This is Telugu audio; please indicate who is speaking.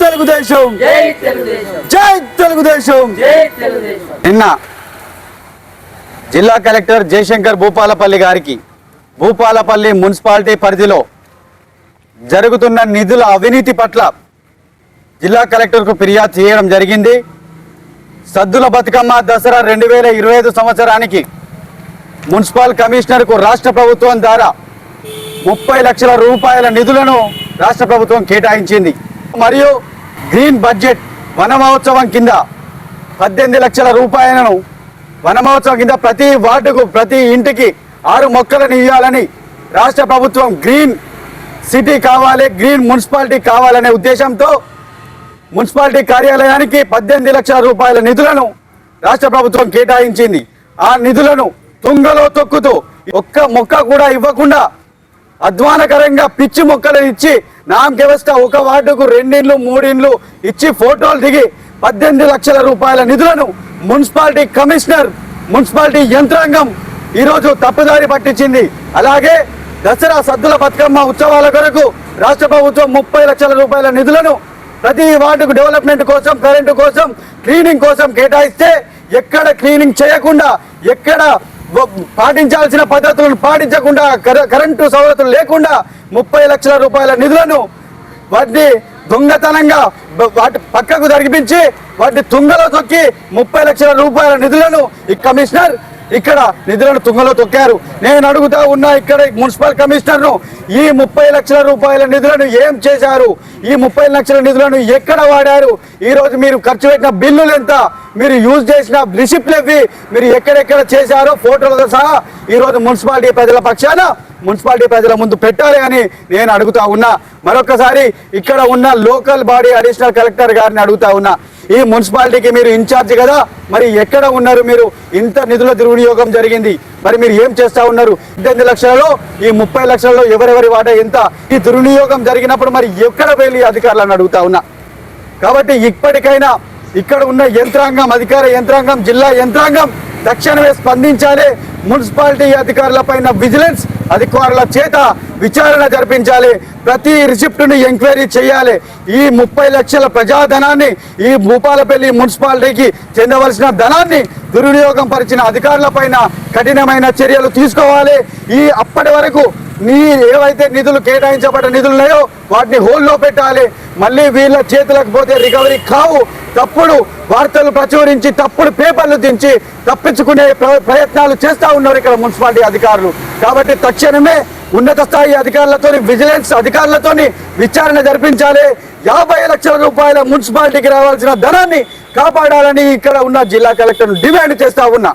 Speaker 1: తెలుగుదేశం.
Speaker 2: జై తెలుగుదేశం.
Speaker 1: జై తెలుగుదేశం.
Speaker 2: జై తెలుగుదేశం.
Speaker 1: నిన్న జిల్లా కలెక్టర్ జయశంకర్ భూపాలపల్లి గారికి భూపాలపల్లి మున్సిపాలిటీ పరిధిలో జరుగుతున్న నిధుల అవినీతి పట్ల జిల్లా కలెక్టర్కు ఫిర్యాదు చేయడం జరిగింది. సద్దుల బతుకమ్మ దసరా రెండు వేల ఇరవై ఐదు సంవత్సరానికి మున్సిపల్ కమిషనర్కు రాష్ట్ర ప్రభుత్వం ద్వారా ముప్పై లక్షల రూపాయల నిధులను రాష్ట్ర ప్రభుత్వం కేటాయించింది. మరియు గ్రీన్ బడ్జెట్ వన మహోత్సవం కింద పద్దెనిమిది లక్షల రూపాయలను వన మహోత్సవం కింద ప్రతి వార్డుకు ప్రతి ఇంటికి ఆరు మొక్కలను ఇవ్వాలని రాష్ట్ర ప్రభుత్వం గ్రీన్ సిటీ కావాలి గ్రీన్ మున్సిపాలిటీ కావాలనే ఉద్దేశంతో మున్సిపాలిటీ కార్యాలయానికి పద్దెనిమిది లక్షల రూపాయల నిధులను రాష్ట్ర ప్రభుత్వం కేటాయించింది. ఆ నిధులను తుంగలో తొక్కుతూ ఒక్క మొక్క కూడా ఇవ్వకుండా అధ్వానకరంగా పిచ్చి మొక్కలు ఇచ్చి నామ్ వ్యవస్థ ఒక వార్డుకు రెండిండ్లు మూడిండ్లు ఇచ్చి ఫోటోలు దిగి పద్దెనిమిది లక్షల రూపాయల నిధులను మున్సిపాలిటీ కమిషనర్ మున్సిపాలిటీ యంత్రాంగం ఈరోజు తప్పుదారి పట్టించింది. అలాగే దసరా సద్దుల బతుకమ్మ ఉత్సవాల కొరకు రాష్ట్ర ప్రభుత్వం ముప్పై లక్షల రూపాయల నిధులను ప్రతి వార్డుకు డెవలప్మెంట్ కోసం కరెంటు కోసం క్లీనింగ్ కోసం కేటాయిస్తే ఎక్కడ క్లీనింగ్ చేయకుండా ఎక్కడ పాటించాల్సిన పద్ధతులను పాటించకుండా కరెంటు సౌలతులు లేకుండా ముప్పై లక్షల రూపాయల నిధులను వాటిని దొంగతనంగా వాటి పక్కకు జరిపించి వాటిని తుంగలో తొక్కి ముప్పై లక్షల రూపాయల నిధులను ఈ కమిషనర్ ఇక్కడ నిధులను తుంగలో తొక్కారు. నేను అడుగుతా ఉన్నా ఇక్కడ మున్సిపల్ కమిషనర్ను ఈ ముప్పై లక్షల రూపాయల నిధులను ఏం చేశారు? ఈ ముప్పై లక్షల నిధులను ఎక్కడ వాడారు? ఈ రోజు మీరు ఖర్చు పెట్టిన బిల్లులు ఎంత? మీరు యూజ్ చేసిన రిసిప్ట్లు ఇవి మీరు ఎక్కడెక్కడ చేశారో ఫోటోలతో సహా ఈ రోజు మున్సిపాలిటీ ప్రజల పక్షాన మున్సిపాలిటీ ప్రజల ముందు పెట్టాలి అని నేను అడుగుతా ఉన్నా. మరొకసారి ఇక్కడ ఉన్న లోకల్ బాడీ అడిషనల్ కలెక్టర్ గారిని అడుగుతా ఉన్నా. ఈ మున్సిపాలిటీకి మీరు ఇన్ఛార్జ్ కదా? మరి ఎక్కడ ఉన్నారు మీరు? ఇంత నిధుల దుర్వినియోగం జరిగింది. మరి మీరు ఏం చేస్తా ఉన్నారు? పద్దెనిమిది లక్షలలో ఈ ముప్పై లక్షలలో ఎవరెవరి వాటా ఎంత? ఈ దుర్వినియోగం జరిగినప్పుడు మరి ఎక్కడ వెళ్ళి అధికారులను అడుగుతా ఉన్నా? కాబట్టి ఇప్పటికైనా ఇక్కడ ఉన్న యంత్రాంగం అధికార యంత్రాంగం జిల్లా యంత్రాంగం తక్షణమే స్పందించాలి. మున్సిపాలిటీ అధికారుల పైన విజిలెన్స్ అధికారుల చేత విచారణ జరిపించాలి. ప్రతి రిసిప్ట్ని ఎంక్వైరీ చేయాలి. ఈ ముప్పై లక్షల ప్రజాధనాన్ని ఈ భూపాలపల్లి మున్సిపాలిటీకి చెందవలసిన ధనాన్ని దుర్వినియోగం పరిచిన అధికారుల కఠినమైన చర్యలు తీసుకోవాలి. ఈ అప్పటి వరకు నీ ఏవైతే నిధులు కేటాయించబడ్డ నిధులు ఉన్నాయో వాటిని హోల్లో పెట్టాలి. మళ్ళీ వీళ్ళ చేతులకు పోతే రికవరీ కావు. తప్పుడు వార్తలు ప్రచురించి తప్పుడు పేపర్లు దించి తప్పించుకునే ప్ర- ప్రయత్నాలు చేస్తూ ఉన్నారు ఇక్కడ మున్సిపాలిటీ అధికారులు. కాబట్టి తక్షణమే ఉన్నత స్థాయి అధికారులతోని విజిలెన్స్ అధికారులతోని విచారణ జరిపించాలి. యాభై లక్షల రూపాయల మున్సిపాలిటీకి రావాల్సిన ధనాన్ని కాపాడాలని ఇక్కడ ఉన్న జిల్లా కలెక్టర్ డిమాండ్ చేస్తా ఉన్నా.